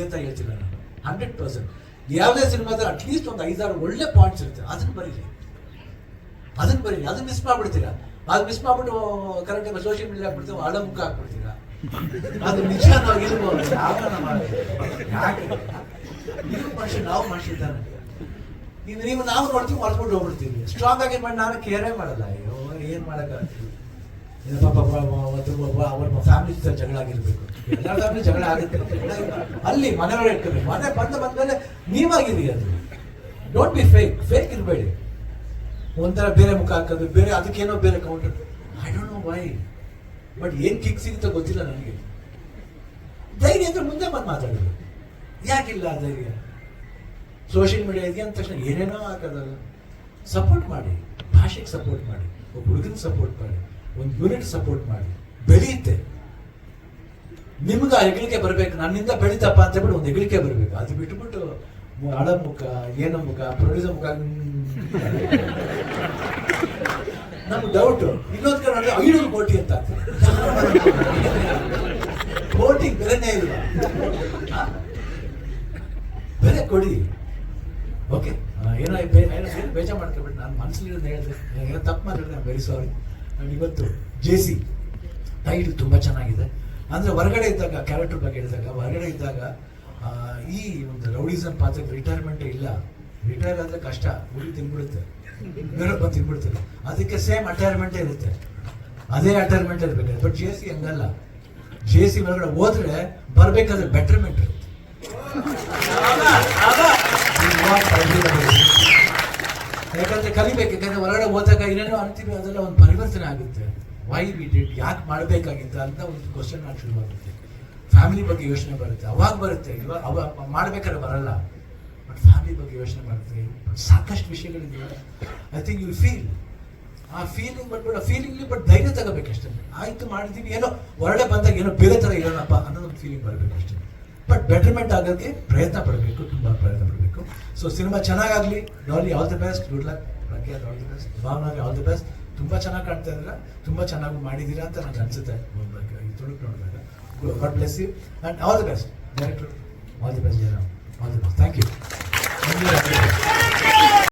ಬರೀ ಅಂತ ಹೇಳ್ತಿಲ್ಲ ನಾನು ಹಂಡ್ರೆಡ್ ಪರ್ಸೆಂಟ್ ಯಾವುದೇ ಸಿನಿಮಾದಲ್ಲಿ ಅಟ್ಲೀಸ್ಟ್ ಒಂದು ಐದಾರು ಒಳ್ಳೆ ಪಾಯಿಂಟ್ಸ್ ಇರುತ್ತೆ. ಅದನ್ನ ಬರೀರಿ. ಅದನ್ನ ಬರೀರಿ. ಅದನ್ನ ಮಿಸ್ ಮಾಡ್ಬಿಡ್ತೀರಾ? ಅದು ಮಿಸ್ ಮಾಡ್ಬಿಟ್ಟು ಕರೆಕ್ಟಾಗಿ ಸೋಷಿಯಲ್ ಮೀಡಿಯಾ ಹಾಕ್ಬಿಡ್ತೀವಿ ಹಳ ಮುಖ ಹಾಕ್ಬಿಡ್ತೀರಾ? ಅದು ನಿಜ ನಾವು ನೀವು ಮನುಷ್ಯ, ನಾವು ಮನುಷ್ಯ ಇನ್ನು ನೀವು, ನಾವು ನೋಡ್ತೀವಿ ಮರ್ಕೊಂಡು ಹೋಗ್ಬಿಡ್ತೀವಿ. ಸ್ಟ್ರಾಂಗ್ ಆಗಿ ಮಾಡಿ, ನಾನು ಕೇರೇ ಮಾಡಲ್ಲ. ಅಯ್ಯೋ, ಏನು ಮಾಡಕ್ಕಾಗ್ತದೆ ಇದು ಪಾಪ ಅವ್ರ ಫ್ಯಾಮಿಲಿ ಜೊತೆ ಜಗಳ ಆಗಿರ್ಬೇಕು. ಎಲ್ಲ ಫ್ಯಾಮಿಲಿ ಜಗಳ ಆಗುತ್ತೆ. ಅಲ್ಲಿ ಮನೆಯೊಳಗೆ ಇಟ್ಕೋಬೇಕು. ಮನೆ ಬಂದ ಬಂದ್ಮೇಲೆ ನೀವಾಗಿರಿ ಅದು. ಡೋಂಟ್ ಬಿ ಫೇಕ್ ಫೇಕ್ ಇರಬೇಡಿ. ಒಂಥರ ಬೇರೆ ಮುಖ ಹಾಕೋದು, ಬೇರೆ ಅದಕ್ಕೇನೋ ಬೇರೆ counter I don't know why but ಏನ್ ಕಿಕ್ ಸಿಗುತ್ತೆ ಗೊತ್ತಿಲ್ಲ ನನಗೆ. ಧೈರ್ಯ ಅಂದ್ರೆ ಮುಂದೆ ಬಂದು ಮಾತಾಡೋದು ಯಾಕಿಲ್ಲ ಧೈರ್ಯ? ಸೋಷಿಯಲ್ ಮೀಡಿಯಾ ಇದೆಯಾ ಅಂದ ತಕ್ಷಣ ಏನೇನೋ ಹಾಕೋದಲ್ಲ. ಸಪೋರ್ಟ್ ಮಾಡಿ. ಭಾಷೆಗೆ ಸಪೋರ್ಟ್ ಮಾಡಿ. ಒಬ್ಬ ಹುಡುಗನ ಸಪೋರ್ಟ್ ಮಾಡಿ. ಒಂದು ಯೂನಿಟ್ ಸಪೋರ್ಟ್ ಮಾಡಿ. ಬೆಳೆಯುತ್ತೆ ನಿಮ್ಗೆ ಆ ಬರಬೇಕು, ನನ್ನಿಂದ ಬೆಳಿತಪ್ಪ ಅಂತ ಹೇಳ್ಬಿಟ್ಟು ಒಂದು ಹೆಗಲಿಕೆ ಬರಬೇಕು. ಅದು ಬಿಟ್ಬಿಟ್ಟು ಹಳ ಮುಖ, ಏನೋ ಮುಖ ಪ್ರೊಡ್ಯೂಸರ್ ಮುಖ. ನಮ್ಗೆ ಡೌಟ್ ಇನ್ನೊಂದು ಕಡೆ ನೋಡಿದ್ರೆ ಐನೂರು ಕೋಟಿ ಅಂತ ಕೋಟಿ ಬೆಲೆನೇ ಇಲ್ಲ. ಬೆಲೆ ಕೊಡಿ. ಓಕೆ ಏನೋ ಬೇಜಾರು ಮಾಡ್ಕೊಬಿಟ್ಟು ನಾನು ಮನಸ್ಸಲ್ಲಿ ಹೇಳಿದೆ. ಏನೋ ತಪ್ಪು ಮಾಡಿದ್ರೆ ನಾನು ಬೆಳೆಸೋರಿ ಸಾರಿ ನಾನು ಇವತ್ತು ಜೆ ಸಿ ಟೈಟ್ ತುಂಬ ಚೆನ್ನಾಗಿದೆ. ಅಂದರೆ ಹೊರಗಡೆ ಇದ್ದಾಗ ಕ್ಯಾರೆಕ್ಟರ್ ಬಗ್ಗೆ ಹೇಳಿದಾಗ, ಹೊರಗಡೆ ಇದ್ದಾಗ ಈ ಒಂದು ರೌಡಿಸಮ್ ಪಾತ್ರಕ್ಕೆ ರಿಟೈರ್ಮೆಂಟ್ ಇಲ್ಲ. ರಿಟೈರ್ ಆದರೆ ಕಷ್ಟ. ಹುಡುಗಿ ತಿನ್ಬಿಡುತ್ತೆ. ಬೇರೊಬ್ಬ ತಿನ್ಬಿಡ್ತಾರೆ. ಅದಕ್ಕೆ ಸೇಮ್ ಅಟೈರ್ಮೆಂಟೇ ಇರುತ್ತೆ. ಅದೇ ಅಟೈರ್ಮೆಂಟ್ ಇರಬೇಕು ಬಟ್ ಜೆ ಸಿ ಹಂಗಲ್ಲ. ಜೆ ಸಿ ಒಳಗಡೆ ಹೋದ್ರೆ ಬರಬೇಕಾದ್ರೆ ಬೆಟರ್ಮೆಂಟ್ ಇರುತ್ತೆ. ಯಾಕಂದ್ರೆ ಹೊರಗಡೆ ಹೋದಾಗ ಏನೇನೋ ಅಂತೀವಿ, ಅದೆಲ್ಲ ಒಂದು ಪರಿವರ್ತನೆ ಆಗುತ್ತೆ. ವೈ ವಿ ಡಿಡ್ ಯಾಕೆ ಮಾಡಬೇಕಾಗಿತ್ತ ಅಂತ ಒಂದು ಕ್ವಶನ್ ಶುರು ಆಗುತ್ತೆ. ಫ್ಯಾಮಿಲಿ ಬಗ್ಗೆ ಯೋಚನೆ ಬರುತ್ತೆ. ಅವಾಗ ಬರುತ್ತೆ ಇವಾಗ ಅವಾಗ ಮಾಡ್ಬೇಕಾದ್ರೆ ಬರಲ್ಲ. ಬಟ್ ಫ್ಯಾಮಿಲಿ ಬಗ್ಗೆ ಯೋಚನೆ ಮಾಡುತ್ತೆ ಸಾಕಷ್ಟು ವಿಷಯಗಳಿದೆ. ಐ ಥಿಂಕ್ ಯು ಫೀಲ್ ಆ ಫೀಲಿಂಗ್ ಬಟ್ ಫೀಲಿಂಗ್ ಬಟ್ ಧೈರ್ಯ ತಗೋಬೇಕಷ್ಟೇ. ಆಯ್ತು, ಮಾಡಿದೀವಿ. ಏನೋ ಹೊರಗಡೆ ಬಂದಾಗ ಏನೋ ಬೇರೆ ಥರ ಇರೋಣಪ್ಪ ಅನ್ನೋದೊಂದು ಫೀಲಿಂಗ್ ಬರಬೇಕಷ್ಟೇ. ಬಟ್ ಬೆಟರ್ಮೆಂಟ್ ಆಗೋಕ್ಕೆ ಪ್ರಯತ್ನ ಪಡಬೇಕು, ತುಂಬ ಪ್ರಯತ್ನ ಪಡಬೇಕು. So cinema ಚೆನ್ನಾಗಾಗಲಿ. Daali all the best good luck Prakhyath all the best ಭಾವನಾಗೆ all the best ತುಂಬ ಚೆನ್ನಾಗಿ ಕಾಣ್ತಾ ಇದ್ದೀರಾ? ತುಂಬ ಚೆನ್ನಾಗಿ ಮಾಡಿದ್ದೀರಾ ಅಂತ ನನಗೆ ಅನ್ಸುತ್ತೆ. ಈ ತುಳುಕ್ ನೋಡಿದಾಗ. God bless you and all the best director all the best Jayaram